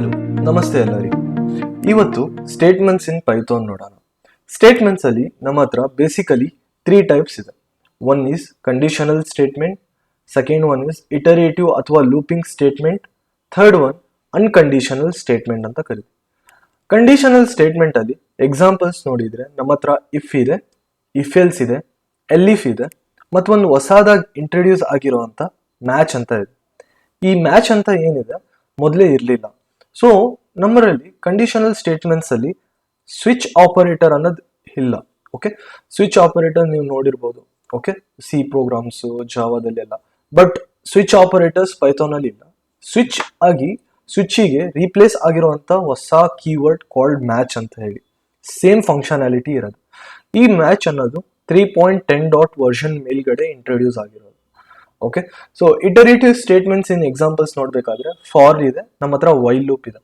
Hello ನಮಸ್ತೆ ಎಲ್ಲರಿಗೂ. ಇವತ್ತು ಸ್ಟೇಟ್ಮೆಂಟ್ಸ್ ಇನ್ ಪೈಥಾನ್ ನೋಡೋಣ. ಸ್ಟೇಟ್ಮೆಂಟ್ಸ್ ಅಲ್ಲಿ ನಮ್ಮ ಹತ್ರ ಬೇಸಿಕಲಿ ತ್ರೀ ಟೈಪ್ಸ್ ಇದೆ. One is conditional statement second one is iterative ಅಥವಾ looping statement third one unconditional statement ಅಂತ ಕರೀತೀವಿ. ಕಂಡೀಷನಲ್ ಸ್ಟೇಟ್ಮೆಂಟ್ ಅಲ್ಲಿ ಎಕ್ಸಾಂಪಲ್ಸ್ ನೋಡಿದ್ರೆ ನಮ್ಮ ಹತ್ರ ಇಫ್ ಇದೆ ಇಫ್ ಎಲ್ಸ್ ಇದೆ ಎಲ್ಲಿಫ್ ಇದೆ ಮತ್ತು ಒಂದು ಹೊಸದಾಗಿ ಇಂಟ್ರೊಡ್ಯೂಸ್ ಆಗಿರುವಂತ ಮ್ಯಾಚ್ ಅಂತ ಇದೆ. ಈ ಮ್ಯಾಚ್ ಅಂತ ಏನಿದೆ? ಮೊದಲೇ ಇರಲಿಲ್ಲ. ಸೊ ನಮ್ಮರಲ್ಲಿ ಕಂಡೀಷನಲ್ ಸ್ಟೇಟ್ಮೆಂಟ್ಸ್ ಅಲ್ಲಿ ಸ್ವಿಚ್ ಆಪರೇಟರ್ ಅನ್ನೋದು ಇಲ್ಲ ಓಕೆ ಸ್ವಿಚ್ ಆಪರೇಟರ್ ನೀವು ನೋಡಿರ್ಬೋದು ಓಕೆ ಸಿ ಪ್ರೋಗ್ರಾಮ್ಸ್ ಜಾವಾದಲ್ಲೆಲ್ಲ ಬಟ್ ಸ್ವಿಚ್ ಆಪರೇಟರ್ಸ್ ಪೈಥಾನ್ ಅಲ್ಲಿ ಇಲ್ಲ. ಸ್ವಿಚ್ ಆಗಿ ಸ್ವಿಚ್ಚಿಗೆ ರೀಪ್ಲೇಸ್ ಆಗಿರುವಂತ ಹೊಸ ಕೀವರ್ಡ್ ಕಾಲ್ಡ್ ಮ್ಯಾಚ್ ಅಂತ ಹೇಳಿ. ಸೇಮ್ ಫಂಕ್ಷನಾಲಿಟಿ ಇರೋದು. ಈ ಮ್ಯಾಚ್ ಅನ್ನೋದು three point ten dot version ಮೇಲ್ಗಡೆ ಇಂಟ್ರೊಡ್ಯೂಸ್ ಆಗಿರೋದು. Okay so iterative statements in examples ನೋಡಬೇಕಾದ್ರೆ ಫಾರ್ ಇದೆ, ನಮ್ಮ ಹತ್ರ ವೈಲ್ ಲೂಪ್ ಇದೆ.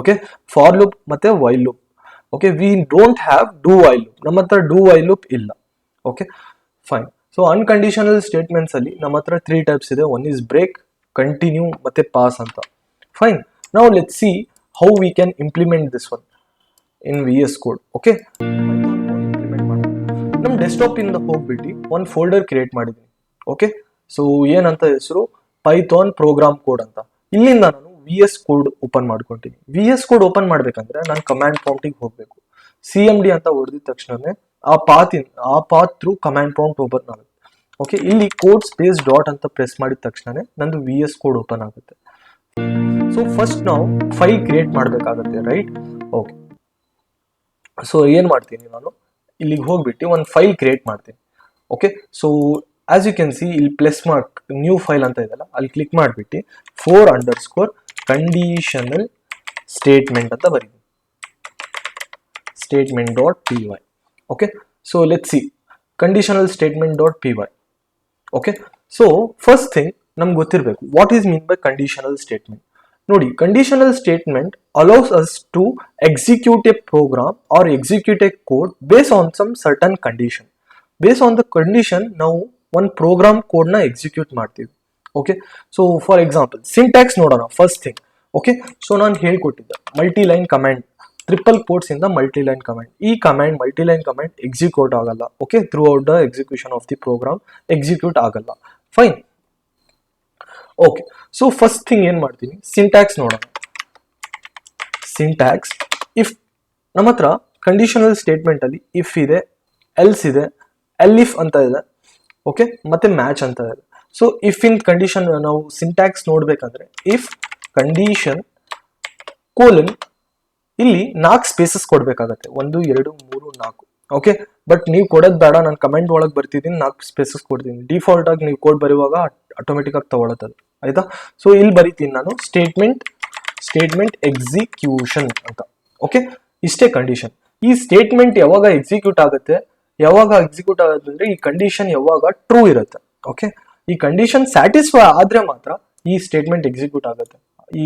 ಓಕೆ ಫಾರ್ ಲೂಪ್ ಮತ್ತೆ while loop okay we don't have do while loop ನಮ್ಮ ಹತ್ರ ಡೂ ವೈಲ್ ಲೂಪ್ ಇಲ್ಲ. Okay fine so unconditional statements ಅಲ್ಲಿ ನಮ್ಮ ಹತ್ರ ತ್ರೀ ಟೈಪ್ಸ್ ಇದೆ. ಒನ್ ಇಸ್ ಬ್ರೇಕ್ ಕಂಟಿನ್ಯೂ ಮತ್ತೆ ಪಾಸ್ ಅಂತ. ಫೈನ್ ನಾವು let see how we can implement this one in V S code okay ನಮ್ಮ ಡೆಸ್ಕ್ಟಾಪ್ ಇಂದ ಹೋಗ್ಬಿಟ್ಟು ಒಂದು ಫೋಲ್ಡರ್ ಕ್ರಿಯೇಟ್ ಮಾಡಿದ್ದೀನಿ. ಓಕೆ ಸೊ ಏನಂತ ಹೆಸರು? ಪೈಥಾನ್ ಪ್ರೋಗ್ರಾಮ್ ಕೋಡ್ ಅಂತ. ಇಲ್ಲಿಂದ ನಾನು ವಿ ಎಸ್ ಕೋಡ್ ಓಪನ್ ಮಾಡ್ಕೊತೀನಿ ವಿ ಎಸ್ ಕೋಡ್ ಓಪನ್ ಮಾಡ್ಬೇಕಂದ್ರೆ ನಾನು ಕಮಾಂಡ್ ಪ್ರಾಂಪ್ಟಿಗೆ ಹೋಗ್ಬೇಕು. ಸಿ ಎಂ ಡಿ ಅಂತ ಹೊಡೆದಿದ ತಕ್ಷಣನೇ ಆ ಪಾತ್ ಆ path through command prompt open ಆಗುತ್ತೆ. ಓಕೆ ಇಲ್ಲಿ ಕೋಡ್ ಸ್ಪೇಸ್ ಡಾಟ್ ಅಂತ ಪ್ರೆಸ್ ಮಾಡಿದ ತಕ್ಷಣನೇ ನಂದು ವಿ ಎಸ್ ಕೋಡ್ ಓಪನ್ ಆಗುತ್ತೆ. ಸೊ ಫಸ್ಟ್ ನಾವು ಫೈಲ್ ಕ್ರಿಯೇಟ್ ಮಾಡಬೇಕಾಗತ್ತೆ ರೈಟ್ ಓಕೆ ಸೊ ಏನು ಮಾಡ್ತೀನಿ ನಾನು? ಇಲ್ಲಿಗೆ ಹೋಗ್ಬಿಟ್ಟು ಒಂದು ಫೈಲ್ ಕ್ರಿಯೇಟ್ ಮಾಡ್ತೀನಿ. Okay so as you can see ಇಲ್ಲಿ ಪ್ಲಸ್ ಮಾರ್ಕ್ ನ್ಯೂ ಫೈಲ್ ಅಂತ ಇದೆಯಲ್ಲ, ಅಲ್ಲಿ ಕ್ಲಿಕ್ ಮಾಡಿಬಿಟ್ಟು four underscore conditional statement ಅಂತ ಬರೀ statement dot P Y okay so let see conditional statement dot P Y okay so first thing ನಮ್ಗೆ ಗೊತ್ತಿರಬೇಕು. What is mean by conditional statement ನೋಡಿ conditional statement allows us to execute a program or execute a code base on some certain condition base on the condition ನಾವು ಒಂದು program ಕೋಡ್ನ execute ಮಾಡ್ತೀವಿ. Okay so for example syntax ನೋಡೋಣ first thing okay so ನಾನು ಹೇಳ್ಕೊಟ್ಟಿದ್ದೆ multi line comment triple quotes ಇಂದ multi line comment ಈ comment multi line comment execute ಆಗಲ್ಲ. Okay throughout the execution of the program execute ಆಗಲ್ಲ. Fine okay so first thing ಏನ್ ಮಾಡ್ತೀನಿ? Syntax ನೋಡೋಣ. Syntax if ನಮ್ಮ ಹತ್ರ ಕಂಡೀಷನಲ್ ಸ್ಟೇಟ್ಮೆಂಟ್ ಅಲ್ಲಿ ಇಫ್ ಇದೆ ಎಲ್ಸ್ ಇದೆ ಎಲ್ ಇಫ್ ಅಂತ ಇದೆ. ಓಕೆ ಮತ್ತೆ ಮ್ಯಾಚ್ ಅಂತ ಇದೆ ಸೊ ಇಫ್ ಇನ್ ಕಂಡೀಷನ್ ನಾವು ಸಿಂಟ್ಯಾಕ್ಸ್ ನೋಡ್ಬೇಕಂದ್ರೆ ಇಫ್ ಕಂಡೀಷನ್ ಕೋಲನ್ ಇಲ್ಲಿ ನಾಲ್ಕು ಸ್ಪೇಸಸ್ ಕೊಡ್ಬೇಕಾಗತ್ತೆ. ಒಂದು, ಎರಡು, ಮೂರು, ನಾಲ್ಕು. ಓಕೆ ಬಟ್ ನೀವು ಕೊಡೋದು ಬೇಡ, ನಾನು ಕಮೆಂಟ್ ಒಳಗೆ ಬರ್ತಿದ್ದೀನಿ, ನಾಲ್ಕು ಸ್ಪೇಸಸ್ ಕೊಡ್ತೀನಿ. ಡಿಫಾಲ್ಟ್ ಆಗಿ ನೀವು ಕೋಡ್ ಬರೆಯುವಾಗ ಆಟೋಮೆಟಿಕ್ ಆಗಿ ತಗೊಳತ್ತದು ಆಯ್ತಾ? ಸೊ ಇಲ್ಲಿ ಬರಿತೀನಿ ನಾನು ಸ್ಟೇಟ್ಮೆಂಟ್ ಸ್ಟೇಟ್ಮೆಂಟ್ ಎಕ್ಸಿಕ್ಯೂಷನ್ ಅಂತ. ಓಕೆ ಇಷ್ಟೇ ಕಂಡೀಷನ್ ಈ ಸ್ಟೇಟ್ಮೆಂಟ್ ಯಾವಾಗ ಎಕ್ಸಿಕ್ಯೂಟ್ ಆಗುತ್ತೆ? ಯಾವಾಗ ಎಕ್ಸಿಕ್ಯೂಟ್ ಆಗುತ್ತೆ ಅಂದ್ರೆ ಈ ಕಂಡೀಷನ್ ಯಾವಾಗ ಟ್ರೂ ಇರುತ್ತೆ ಓಕೆ ಈ ಕಂಡೀಷನ್ ಸ್ಯಾಟಿಸ್ಫೈ ಆದ್ರೆ ಮಾತ್ರ ಈ ಸ್ಟೇಟ್ಮೆಂಟ್ ಎಕ್ಸಿಕ್ಯೂಟ್ ಆಗುತ್ತೆ. ಈ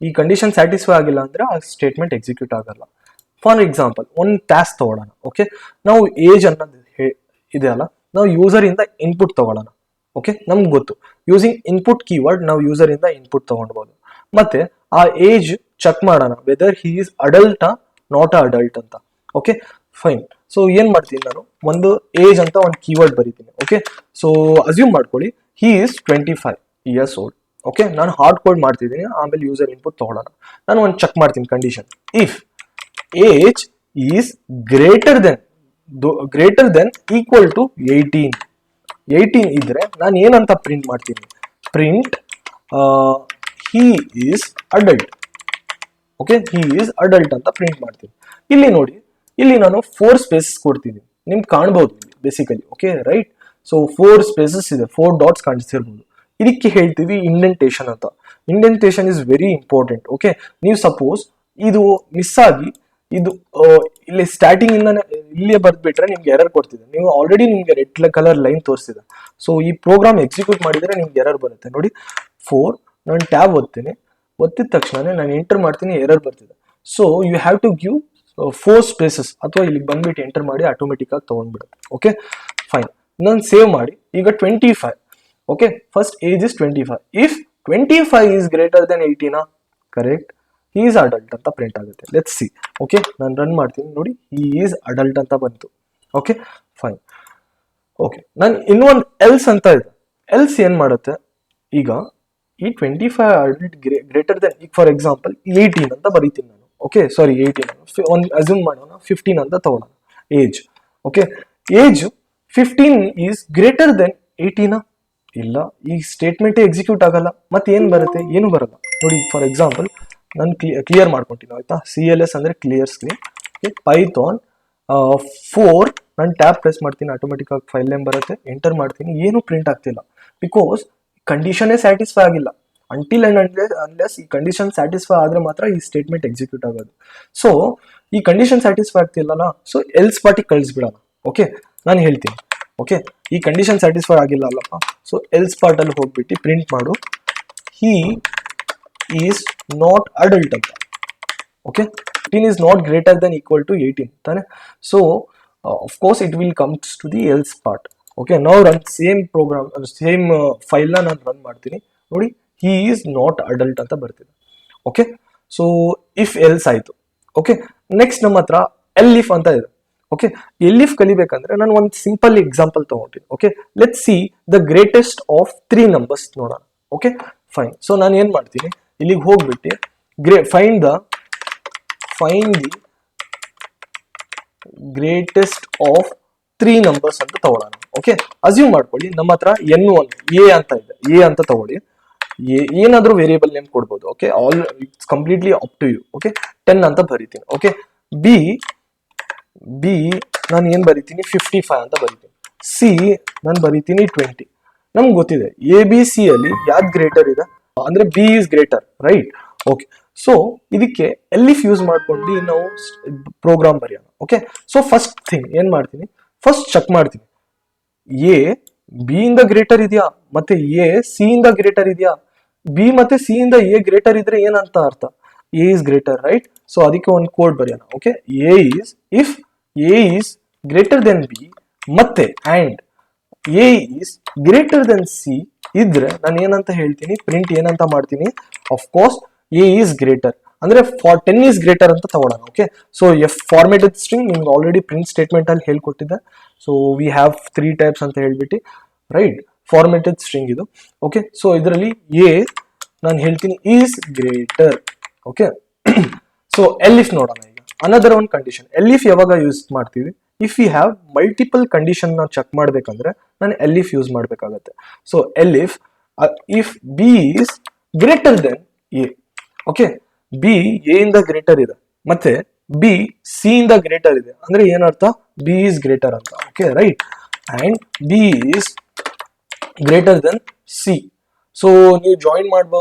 ಈ ಕಂಡೀಷನ್ ಸ್ಯಾಟಿಸ್ಫೈ ಆಗಿಲ್ಲ ಅಂದ್ರೆ ಆ ಸ್ಟೇಟ್ಮೆಂಟ್ ಎಕ್ಸಿಕ್ಯೂಟ್ ಆಗಲ್ಲ. ಫಾರ್ ಎಕ್ಸಾಂಪಲ್ ಒಂದು ಟ್ಯಾಸ್ ತಗೊಳ್ಳೋಣ ಓಕೆ ನಾವು ಏಜ್ ಅನ್ನೋದು ಇದೆ ಅಲ್ಲ? ನಾವು ಯೂಸರ್ ಇಂದ ಇನ್ಪುಟ್ ತಗೊಳ್ಳೋಣ ಓಕೆ ನಮ್ಗೆ ಗೊತ್ತು. ಯೂಸಿಂಗ್ ಇನ್ಪುಟ್ ಕೀವರ್ಡ್ ನಾವು ಯೂಸರ್ ಇಂದ ಇನ್ಪುಟ್ ತಗೊಂಡ್ಬೋದು. ಮತ್ತೆ ಆ ಏಜ್ ಚೆಕ್ ಮಾಡೋಣ whether he is adult not adult ಅಂತ ಓಕೆ ಫೈನ್ ಸೊ ಏನ್ ಮಾಡ್ತೀನಿ ನಾನು? ಒಂದು ಏಜ್ ಅಂತ ಒಂದು ಕೀವರ್ಡ್ ಬರೀತೀನಿ ಓಕೆ ಸೊ ಅಸ್ಯೂಮ್ ಮಾಡ್ಕೊಳ್ಳಿ. He is twenty five years old okay ನಾನು ಹಾರ್ಡ್ ಕೋಡ್ ಮಾಡ್ತಿದ್ದೀನಿ, ಆಮೇಲೆ ಯೂಸರ್ ಇನ್ಪುಟ್ ತಗೊಳ್ಳೋಣ. ನಾನು ಒಂದು ಚೆಕ್ ಮಾಡ್ತೀನಿ condition if age is greater than greater than equal to eighteen eighteen ಇದ್ರೆ ನಾನು ಏನಂತ ಪ್ರಿಂಟ್ ಮಾಡ್ತೀನಿ? Print he is adult okay he is adult ಅಂತ ಪ್ರಿಂಟ್ ಮಾಡ್ತೀನಿ. ಇಲ್ಲಿ ನೋಡಿ ಇಲ್ಲಿ ನಾನು ಫೋರ್ ಸ್ಪೇಸಸ್ ಕೊಡ್ತೀನಿ. ನಿಮ್ಗೆ ಕಾಣ್ಬೋದು basically okay right so four spaces ಇದೆ ಫೋರ್ ಡಾಟ್ಸ್ ಕಾಣಿಸ್ತಿರ್ಬೋದು. ಇದಕ್ಕೆ ಹೇಳ್ತೀವಿ ಇಂಡೆಂಟೇಷನ್ ಅಂತ. Indentation is very important okay ನೀವು ಸಪೋಸ್ ಇದು ಮಿಸ್ ಆಗಿ, ಇದು ಇಲ್ಲಿ ಸ್ಟಾರ್ಟಿಂಗ್ ಇಂದ ಇಲ್ಲಿಯೇ ಬರ್ದ್ಬಿಟ್ರೆ ನಿಮ್ಗೆ ಎರರ್ ಕೊಡ್ತಿದೆ. ನೀವು ಆಲ್ರೆಡಿ ನಿಮ್ಗೆ ರೆಡ್ ಕಲರ್ ಲೈನ್ ತೋರಿಸಿದೆ. ಸೊ ಈ ಪ್ರೋಗ್ರಾಮ್ ಎಕ್ಸಿಕ್ಯೂಟ್ ಮಾಡಿದ್ರೆ ನಿಮ್ಗೆ ಎರರ್ ಬರುತ್ತೆ. ನೋಡಿ ಫೋರ್ ನಾನು ಟ್ಯಾಬ್ ಓದ್ತೀನಿ ಒತ್ತಿದ ತಕ್ಷಣ ನಾನು ಎಂಟರ್ ಮಾಡ್ತೀನಿ ಎರರ್ ಬರ್ತಿದೆ. So you have to give four spaces ಅಥವಾ ಇಲ್ಲಿಗೆ ಬಂದ್ಬಿಟ್ಟು ಎಂಟರ್ ಮಾಡಿ ಆಟೋಮೆಟಿಕ್ ಆಗಿ ತಗೊಂಡ್ಬಿಡುತ್ತೆ ಓಕೆ ಫೈನ್ ನಾನು ಸೇವ್ ಮಾಡಿ. ಈಗ twenty five okay first age is twenty five if twenty five is greater than ಏಯ್ಟೀನಾ correct is adult ಅಂತ ಪ್ರಿಂಟ್ ಆಗುತ್ತೆ. ಲೆಟ್ಸ್ ಸಿ ಓಕೆ ನಾನು ರನ್ ಮಾಡ್ತೀನಿ. ನೋಡಿ ಈ ಈಸ್ ಅಡಲ್ಟ್ ಅಂತ ಬಂತು. ಓಕೆ ಫೈನ್ ಓಕೆ ನಾನು ಇನ್ನೊಂದು ಎಲ್ಸ್ ಅಂತ ಇದೆ. ಎಲ್ಸ್ ಏನು ಮಾಡುತ್ತೆ? ಈಗ ಈ twenty five adult greater than ಈಗ ಫಾರ್ ಎಕ್ಸಾಂಪಲ್ ಏಯ್ಟೀನ್ ಅಂತ ಬರೀತೀನಿ ನಾನು. ಓಕೆ ಸಾರಿ ಏಯ್ಟೀನ್ ಒಂದು ಅಸ್ಯೂಮ್ ಮಾಡೋಣ ಫಿಫ್ಟೀನ್ ಅಂತ ತಗೊಳ್ಳೋಣ age okay age fifteen is greater than ಏಯ್ಟೀನ ಇಲ್ಲ. ಈ ಸ್ಟೇಟ್ಮೆಂಟೇ ಎಕ್ಸಿಕ್ಯೂಟ್ ಆಗಲ್ಲ. ಮತ್ತೆ ಏನು ಬರುತ್ತೆ? ಏನು ಬರಲ್ಲ. ನೋಡಿ ಫಾರ್ ಎಕ್ಸಾಂಪಲ್ ನಾನು ಕ್ಲಿಯರ್ ಮಾಡ್ಕೊತೀನಿ ಆಯ್ತಾ? ಸಿ ಎಲ್ ಎಸ್ ಅಂದ್ರೆ ಕ್ಲಿಯರ್ ಸ್ಕ್ರೀನ್ ಪೈಥಾನ್ ಫೋರ್ ನಾನು ಟ್ಯಾಬ್ ಪ್ರೆಸ್ ಮಾಡ್ತೀನಿ ಆಟೋಮೆಟಿಕ್ ಆಗಿ ಫೈಲ್ ನೇಮ್ ಬರುತ್ತೆ. ಎಂಟರ್ ಮಾಡ್ತೀನಿ. ಏನು ಪ್ರಿಂಟ್ ಆಗ್ತಿಲ್ಲ. ಬಿಕಾಸ್ ಕಂಡೀಷನೇ ಸ್ಯಾಟಿಸ್ಫೈ ಆಗಿಲ್ಲ. ಅಂಟಿಲ್ ಅಂಡ್ ಅನ್ಲೆಸ್ ಅನ್ಲೆಸ್ ಈ ಕಂಡೀಷನ್ ಸ್ಯಾಟಿಸ್ಫೈ ಆದ್ರೆ ಮಾತ್ರ ಈ ಸ್ಟೇಟ್ಮೆಂಟ್ ಎಕ್ಸಿಕ್ಯೂಟ್ ಆಗೋದು. ಸೊ ಈ ಕಂಡೀಷನ್ ಸ್ಯಾಟಿಸ್ಫೈ ಆಗ್ತಿಲ್ಲಲ್ಲ ಸೊ ಎಲ್ಸ್ ಪಾರ್ಟಿಗೆ ಕಳಿಸ್ಬಿಡೋಣ. ಓಕೆ ನಾನು ಹೇಳ್ತೀನಿ. ಓಕೆ ಈ ಕಂಡೀಷನ್ ಸ್ಯಾಟಿಸ್ಫೈ ಆಗಿಲ್ಲ ಅಲ್ಲಪ್ಪ. ಸೊ ಎಲ್ಸ್ ಪಾರ್ಟಲ್ಲಿ ಹೋಗ್ಬಿಟ್ಟು ಪ್ರಿಂಟ್ ಮಾಡು. ಹಿ ಈಸ್ ನಾಟ್ ಅಡಲ್ಟ್ ಅಂತ. Okay 15 is not greater than equal to 18 ತಾನೆ? So of course it will comes to the else part. Okay? Now run same program same ಫೈಲ್ನ ನಾನು run ಮಾಡ್ತೀನಿ. ನೋಡಿ ಹಿ is not adult ಅಂತ ಬರ್ತಿದೆ. Okay so if else ಆಯಿತು. Okay next ನಮ್ಮ ಹತ್ರ L if ಅಂತ ಇದೆ. ಓಕೆ ಎಲ್ ಇಫ್ ಕಲಿಬೇಕಂದ್ರೆ ನಾನು ಒಂದು ಸಿಂಪಲ್ ಎಕ್ಸಾಂಪಲ್ ತಗೊಂಡಿದ್ದೀನಿ okay let see the greatest of three numbers ನೋಡೋಣ. ಓಕೆ ಫೈನ್ ಸೊ ನಾನು ಏನ್ ಮಾಡ್ತೀನಿ? ಇಲ್ಲಿಗೆ ಹೋಗ್ಬಿಟ್ಟು grey find the find the greatest of three numbers ಅಂತ ತಗೊಳ್ಳೋಣ ಓಕೆ ಅಸ್ಯೂಮ್ ಮಾಡ್ಕೊಳ್ಳಿ. ನಮ್ಮ ಹತ್ರ ಎನ್ ಒನ್ ಎ ಅಂತ ಇದೆ. ಎ ಅಂತ ತಗೊಳ್ಳಿ. ಏನಾದ್ರೂ ವೇರಿಯಬಲ್ ನೇಮ್ ಕೊಡ್ಬೋದು okay all it's completely up to you okay ten ಅಂತ ಬರಿತೀನಿ ಓಕೆ ಬಿ ಬಿ ನಾನು ಏನು ಬರಿತೀನಿ? ಫಿಫ್ಟಿ ಫೈವ್ ಅಂತ ಬರಿತೀನಿ. ಸಿ ನಾನು ಬರಿತೀನಿ ಟ್ವೆಂಟಿ ನಮ್ಗೆ ಗೊತ್ತಿದೆ ಎ ಬಿ ಸಿ ಅಲ್ಲಿ ಯಾವ್ದು ಗ್ರೇಟರ್ ಇದೆ? ಅಂದ್ರೆ B is greater right okay so ಇದಕ್ಕೆ ಎಲ್ಲಿ ಯೂಸ್ ಮಾಡ್ಕೊಂಡು ನಾವು ಪ್ರೋಗ್ರಾಮ್ ಬರೆಯೋಣ ಓಕೆ ಸೊ ಫಸ್ಟ್ ಥಿಂಗ್ ಏನ್ ಮಾಡ್ತೀನಿ? ಫಸ್ಟ್ ಚೆಕ್ ಮಾಡ್ತೀನಿ. ಎ ಬಿ ಇಂದ ಗ್ರೇಟರ್ ಇದೆಯಾ? ಮತ್ತೆ ಎ ಸಿ ಇಂದ ಗ್ರೇಟರ್ ಇದೆಯಾ? ಬಿ ಮತ್ತೆ ಸಿ ಇಂದ ಎ ಗ್ರೇಟರ್ ಇದ್ರೆ ಏನಂತ ಅರ್ಥ? A is greater right so ಅದಕ್ಕೆ ಒಂದು ಕೋಡ್ ಬರೆಯೋಣ okay A is if A is greater than B, ಮತ್ತೆ and A is greater than C ಇದ್ರೆ ನಾನು ಏನಂತ ಹೇಳ್ತೀನಿ? ಪ್ರಿಂಟ್ ಏನಂತ ಮಾಡ್ತೀನಿ? Of course A is greater. ಅಂದ್ರೆ ಫಾರ್ ಟೆನ್ ಈಸ್ ಗ್ರೇಟರ್ ಅಂತ ತಗೊಳ್ಳೋಣ okay so F formatted string ನಿಮ್ಗೆ ಆಲ್ರೆಡಿ ಪ್ರಿಂಟ್ ಸ್ಟೇಟ್ಮೆಂಟ್ ಅಲ್ಲಿ ಹೇಳ್ಕೊಟ್ಟಿದ್ದೆ. So we have three types ಅಂತ ಹೇಳ್ಬಿಟ್ಟು ರೈಟ್ ಫಾರ್ಮೇಟೆಡ್ ಸ್ಟ್ರಿಂಗ್ ಇದು. ಓಕೆ ಸೊ ಇದರಲ್ಲಿ ಎ ನಾನು ಹೇಳ್ತೀನಿ is greater okay so elif ನೋಡೋಣ ಈಗ. Another one condition elif ಯಾವಾಗ ಯೂಸ್ ಮಾಡ್ತೀವಿ? ಇಫ್ ಯು ಹ್ಯಾವ್ ಮಲ್ಟಿಪಲ್ ಕಂಡೀಷನ್ನ ಚೆಕ್ ಮಾಡಬೇಕಂದ್ರೆ ನಾನು ಎಲ್ ಇಫ್ ಯೂಸ್ ಮಾಡಬೇಕಾಗತ್ತೆ. So elif if B is greater than A okay B A ಇಂದ ಗ್ರೇಟರ್ ಇದೆ. ಮತ್ತೆ ಬಿ ಸಿ ಇಂದ ಗ್ರೇಟರ್ ಇದೆ. ಅಂದ್ರೆ ಏನರ್ಥ? ಬಿ ಈಸ್ ಗ್ರೇಟರ್ ಅಂತ. Okay right and B is greater then C so ನೀವು ಜಾಯಿನ್ ಮಾಡ್ಬ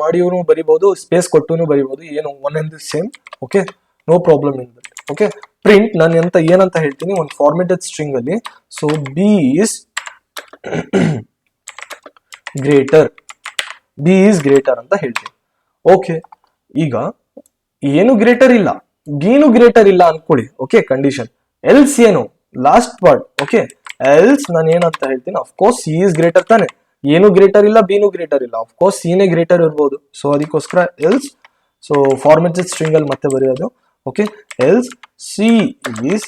ಮಾಡಿಯೂ ಬರಿಬಹುದು ಸ್ಪೇಸ್ ಕೊಟ್ಟು ಬರಿಬಹುದು ಏನು one and same okay no problem in that okay print ನಾನು ಎಂತ, ಏನಂತ ಹೇಳ್ತೀನಿ, ಒಂದು ಫಾರ್ಮೇಟೆಡ್ ಸ್ಟ್ರಿಂಗ್ ಅಲ್ಲಿ. So B is greater B is greater ಅಂತ ಹೇಳ್ತೀನಿ. ಓಕೆ ಈಗ ಏನು ಗ್ರೇಟರ್ ಇಲ್ಲ? ಗೀನು ಗ್ರೇಟರ್ ಇಲ್ಲ ಅನ್ಕೊಳ್ಳಿ ಓಕೆ ಕಂಡೀಷನ್ ಎಲ್ಸ್ ಏನು? ಲಾಸ್ಟ್ ಪಾರ್ಟ್ ಓಕೆ ಎಲ್ಸ್ ನಾನು ಏನಂತ ಹೇಳ್ತೀನಿ ಅಫ್ಕೋರ್ಸ್ ಸಿ ಇಸ್ ಗ್ರೇಟರ್ ತಾನೆ. ಏನು ಗ್ರೇಟರ್ ಇಲ್ಲ ಬಿನು ಗ್ರೇಟರ್ ಇಲ್ಲ. ಅಫ್ಕೋರ್ಸ್ ಸಿನೇ ಗ್ರೇಟರ್ ಇರ್ಬೋದು. ಸೊ ಅದಕ್ಕೋಸ್ಕರ ಎಲ್ಸ್ ಸೊ ಫಾರ್ಮೆಟೆಡ್ ಸ್ಟ್ರಿಂಗ್ ಅಲ್ಲಿ ಮತ್ತೆ ಬರೆಯೋದು okay else C is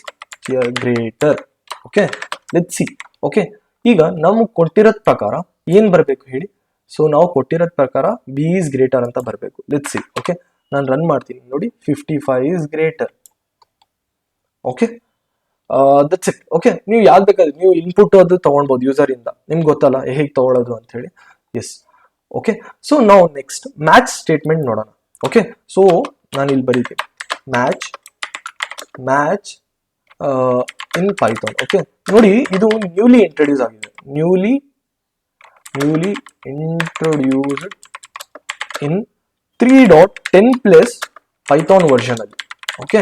greater okay let see okay ಈಗ ನಮ್ಗೆ ಕೊಟ್ಟಿರೋದ್ ಪ್ರಕಾರ ಏನ್ ಬರಬೇಕು ಹೇಳಿ? ಸೊ ನಾವು ಕೊಟ್ಟಿರೋದ್ ಪ್ರಕಾರ ಬಿ ಈಸ್ ಗ್ರೇಟರ್ ಅಂತ ಬರಬೇಕು. ಲೆಟ್ ಸಿ ಓಕೆ ನಾನು ರನ್ ಮಾಡ್ತೀನಿ. ನೋಡಿ fifty five is greater okay that's it okay ನೀವು ಯಾವ್ದು ಬೇಕಾದ್ರೆ, ನೀವು ಇನ್ಪುಟ್ ಅದು ತಗೊಳ್ಬೋದು ಯೂಸರ್ ಇಂದ. ನಿಮ್ಗೆ ಗೊತ್ತಲ್ಲ ಹೇಗೆ ತಗೊಳ್ಳೋದು ಅಂತ ಹೇಳಿ. ಎಸ್ ಓಕೆ ಸೊ ನಾವು ನೆಕ್ಸ್ಟ್ ಮ್ಯಾಚ್ ಸ್ಟೇಟ್ಮೆಂಟ್ ನೋಡೋಣ. ಓಕೆ ಸೊ ನಾನು ಇಲ್ಲಿ ಬರೀತೀನಿ. Match match in Python okay ನೋಡಿ, ಇದು ನ್ಯೂಲಿ ಇಂಟ್ರೊಡ್ಯೂಸ್ ಆಗಿದೆ. Newly newly introduced in three dot ten plus Python version ಅಲ್ಲಿ. ಓಕೆ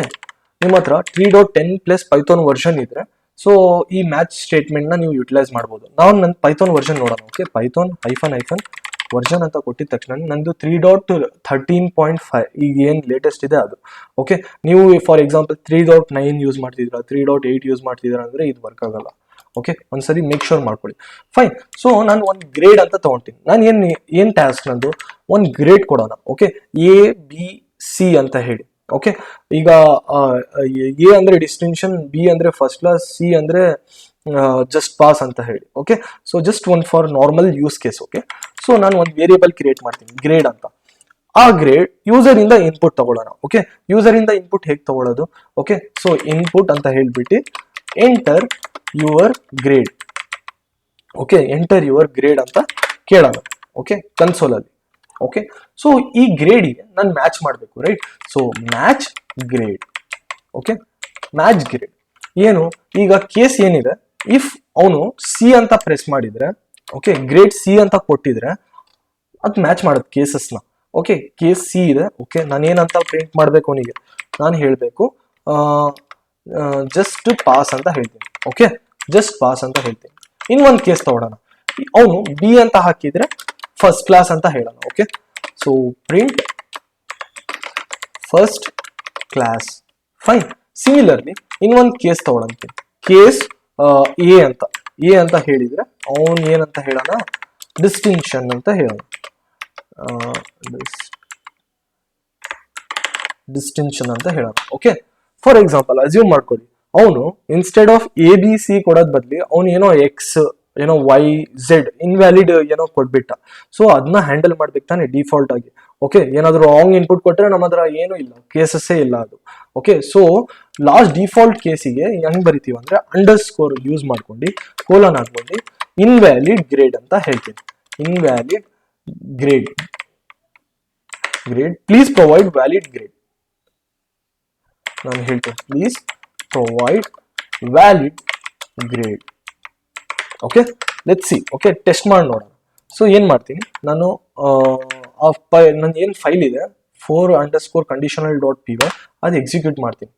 ನಿಮ್ಮ ಹತ್ರ three dot ten plus Python version ಇದ್ರೆ ಸೊ ಈ ಮ್ಯಾಚ್ ಸ್ಟೇಟ್ಮೆಂಟ್ನ ನೀವು ಯುಟಿಲೈಸ್ ಮಾಡ್ಬೋದು. ನಾವು ನನ್ನ ಪೈಥಾನ್ ವರ್ಷನ್ ನೋಡೋಣ okay Python hyphen hyphen version ಅಂತ ಕೊಟ್ಟಿದ ತಕ್ಷಣ ನಂದು three dot thirteen point five ಈಗ ಏನು ಲೇಟೆಸ್ಟ್ ಇದೆ ಅದು ಓಕೆ ನೀವು for example three dot nine use ಮಾಡ್ತಿದ್ದೀರಾ ತ್ರೀ ಡಾಟ್ ಏಯ್ಟ್ ಯೂಸ್ ಮಾಡ್ತಿದ್ದೀರಾ ಅಂದ್ರೆ ಇದು ವರ್ಕ್ ಆಗಲ್ಲ ಓಕೆ ಒಂದ್ಸರಿ ಮೇಕ್ ಶೋರ್ ಮಾಡ್ಕೊಳ್ಳಿ. ಫೈನ್ ಸೊ ನಾನು ಒಂದು ಗ್ರೇಡ್ ಅಂತ ತಗೊಂತೀನಿ. ನಾನು ಏನು ಏನು ಟಾಸ್ಕ್ ನಂದು? ಒಂದು ಗ್ರೇಡ್ ಕೊಡೋಣ ಓಕೆ ಎ ಬಿ ಸಿ ಅಂತ ಹೇಳಿ. ಓಕೆ ಈಗ ಎ ಅಂದ್ರೆ ಡಿಸ್ಟಿಂಕ್ಷನ್ ಬಿ ಅಂದ್ರೆ ಫಸ್ಟ್ ಕ್ಲಾಸ್ ಸಿ ಅಂದ್ರೆ ಜಸ್ಟ್ ಪಾಸ್ ಅಂತ ಹೇಳಿ. Okay so just one for normal use case okay so ನಾನು ಒಂದು ವೇರಿಯಬಲ್ ಕ್ರಿಯೇಟ್ ಮಾಡ್ತೀನಿ. ಗ್ರೇಡ್ ಅಂತ. ಆ ಗ್ರೇಡ್ ಯೂಸರ್ ಇಂದ ಇನ್ಪುಟ್ ತಗೊಳ್ಳೋಣ ಓಕೆ ಯೂಸರ್ ಇಂದ ಇನ್ಪುಟ್ ಹೇಗೆ ತಗೊಳ್ಳೋದು ಓಕೆ ಸೊ ಇನ್ಪುಟ್ ಅಂತ ಹೇಳ್ಬಿಟ್ಟು enter your grade okay enter your grade ಅಂತ ಕೇಳೋಣ ಓಕೆ ಕನ್ಸೋಲ್ ಅಲ್ಲಿ. ಓಕೆ ಸೊ ಈ ಗ್ರೇಡಿಗೆ ನಾನು ಮ್ಯಾಚ್ ಮಾಡಬೇಕು right so match grade okay match grade ಏನು? ಈಗ ಕೇಸ್ ಏನಿದೆ? ಇಫ್ ಅವನು ಸಿ ಅಂತ ಪ್ರೆಸ್ ಮಾಡಿದ್ರೆ ಓಕೆ ಗ್ರೇಡ್ ಸಿ ಅಂತ ಕೊಟ್ಟಿದ್ರೆ, ಅದು ಮ್ಯಾಚ್ ಮಾಡುತ್ತೆ ಕೇಸಸ್ನ ಓಕೆ ಕೇಸ್ ಸಿ ಇದೆ. ಓಕೆ ನಾನು ಏನಂತ ಪ್ರಿಂಟ್ ಮಾಡಬೇಕು ಅವನಿಗೆ? ನಾನು ಹೇಳಬೇಕು ಜಸ್ಟ್ ಪಾಸ್ ಅಂತ ಹೇಳ್ತೀನಿ. ಓಕೆ ಜಸ್ಟ್ ಪಾಸ್ ಅಂತ ಹೇಳ್ತೀನಿ. ಇನ್ ಒಂದು ಕೇಸ್ ತಗೊಳ್ಳೋಣ ಅವನು ಬಿ ಅಂತ ಹಾಕಿದ್ರೆ ಫಸ್ಟ್ ಕ್ಲಾಸ್ ಅಂತ ಹೇಳೋಣ okay so print first class fine similarly ಇನ್ನೊಂದು ಕೇಸ್ ತಗೊಳಂತೆ. ಕೇಸ್ ಎ ಅಂತ. ಎ ಅಂತ ಹೇಳಿದ್ರೆ, ಅವನ್ ಏನಂತ ಹೇಳೋಣ? ಡಿಸ್ಟಿಂಕ್ಷನ್ ಅಂತ ಹೇಳೋಣ. ಡಿಸ್ಟಿಂಕ್ಷನ್ ಅಂತ ಹೇಳೋಣ ಓಕೆ ಫಾರ್ ಎಕ್ಸಾಂಪಲ್ ಅಸ್ಯೂಮ್ ಮಾಡ್ಕೊಳ್ಳಿ ಅವನು instead of A B C ಕೊಡೋದ್ ಬದ್ಲಿ, ಅವನು ಏನೋ ಎಕ್ಸ್ ಏನೋ ವೈ ಝೆಡ್ ಇನ್ವ್ಯಾಲಿಡ್ ಏನೋ ಕೊಟ್ಬಿಟ್ಟ. ಸೊ ಅದನ್ನ ಹ್ಯಾಂಡಲ್ ಮಾಡ್ಬೇಕು ತಾನೆ ಡಿಫಾಲ್ಟ್ ಆಗಿ. ಓಕೆ ಏನಾದರೂ ರಾಂಗ್ ಇನ್ಪುಟ್ ಕೊಟ್ಟರೆ ನಮ್ಮ ಹತ್ರ ಏನೂ ಇಲ್ಲ ಕೇಸಸ್ಸೇ ಇಲ್ಲ ಅದು. ಓಕೆ ಸೊ ಲಾಸ್ಟ್ ಡಿಫಾಲ್ಟ್ ಕೇಸಿಗೆ ಹೆಂಗ್ ಬರಿತೀವಿ ಅಂದ್ರೆ ಅಂಡರ್ ಸ್ಕೋರ್ ಯೂಸ್ ಮಾಡ್ಕೊಂಡು ಕೋಲನ್ ಹಾಕೊಂಡು ಇನ್ವ್ಯಾಲಿಡ್ ಗ್ರೇಡ್ ಅಂತ ಹೇಳ್ತೀನಿ. Invalid grade grade please provide valid grade ನಾನು ಹೇಳ್ತೇನೆ. Please provide valid grade okay let see okay test ಮಾಡಿ ನೋಡೋಣ. ಸೊ ಏನು ಮಾಡ್ತೀನಿ? ನಾನು, ಆ ಫೈ ನನ್ನ ಏನು ಫೈಲ್ ಇದೆ? Four underscore conditional dot P Y ಅದು ಎಕ್ಸಿಕ್ಯೂಟ್ ಮಾಡ್ತೀನಿ.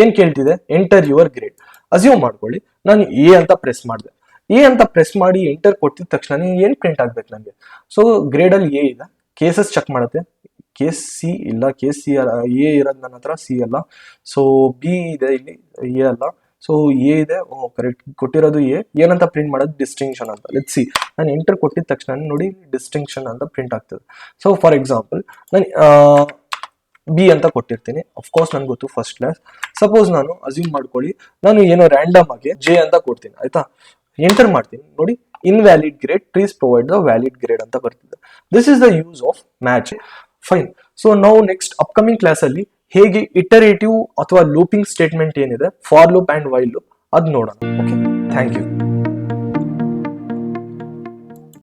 ಏನು ಕೇಳ್ತಿದೆ? ಎಂಟರ್ ಯುವರ್ ಗ್ರೇಡ್ ಅಸ್ಯೂಮ್ ಮಾಡ್ಕೊಳ್ಳಿ. ನಾನು ಎ ಅಂತ ಪ್ರೆಸ್ ಮಾಡಿದೆ. ಎ ಅಂತ ಪ್ರೆಸ್ ಮಾಡಿ ಎಂಟರ್ ಕೊಟ್ಟಿದ ತಕ್ಷಣ ಏನು ಪ್ರಿಂಟ್ ಆಗ್ಬೇಕು ನನಗೆ ಸೊ ಗ್ರೇಡಲ್ಲಿ ಎ ಇದೆ ಕೇಸಸ್ ಚೆಕ್ ಮಾಡುತ್ತೆ. ಕೇಸ್ ಸಿ ಇಲ್ಲ. ಕೇಸ್ ಸಿ ಎ ಇರೋದು ನನ್ನ ಹತ್ರ ಸಿ ಅಲ್ಲ. ಸೊ ಬಿ ಇದೆ ಇಲ್ಲಿ. ಎ ಅಲ್ಲ. ಸೊ ಎ ಇದೆ. ಕರೆಕ್ಟ್ ಕೊಟ್ಟಿರೋದು ಎ ಏನಂತ ಪ್ರಿಂಟ್ ಮಾಡೋದು? ಡಿಸ್ಟಿಂಕ್ಷನ್ ಅಂತ. ಲೆಟ್ ಸಿ ನಾನು ಎಂಟರ್ ಕೊಟ್ಟಿದ ತಕ್ಷಣ ನೋಡಿ ಡಿಸ್ಟಿಂಕ್ಷನ್ ಅಂತ ಪ್ರಿಂಟ್ ಆಗ್ತದೆ. ಸೊ ಫಾರ್ ಎಕ್ಸಾಂಪಲ್ ನಾನು ಬಿ ಅಂತ ಕೊಟ್ಟಿರ್ತೀನಿ. ಅಫ್ಕೋರ್ಸ್ ನನ್ಗೆ ಗೊತ್ತು ಫಸ್ಟ್ ಕ್ಲಾಸ್ ಸಪೋಸ್ ನಾನು ಅಸ್ಯೂಮ್ ಮಾಡ್ಕೊಳ್ಳಿ. ನಾನು ಏನೋ ರ್ಯಾಂಡಮ್ ಆಗಿ ಜೆ ಅಂತ ಕೊಡ್ತೀನಿ. ಆಯ್ತಾ? ಎಂಟರ್ ಮಾಡ್ತೀನಿ. ನೋಡಿ invalid grade please provide the valid grade ಅಂತ ಬರ್ತಿದೆ. This is the use of match fine so ನಾವು ನೆಕ್ಸ್ಟ್ ಅಪ್ಕಮಿಂಗ್ ಕ್ಲಾಸಲ್ಲಿ ಹೇಗೆ ಇಟರೇಟಿವ್ ಅಥವಾ ಲೂಪಿಂಗ್ ಸ್ಟೇಟ್ಮೆಂಟ್ ಏನಿದೆ for loop and while loop ಅದು ನೋಡೋಣ. Okay thank you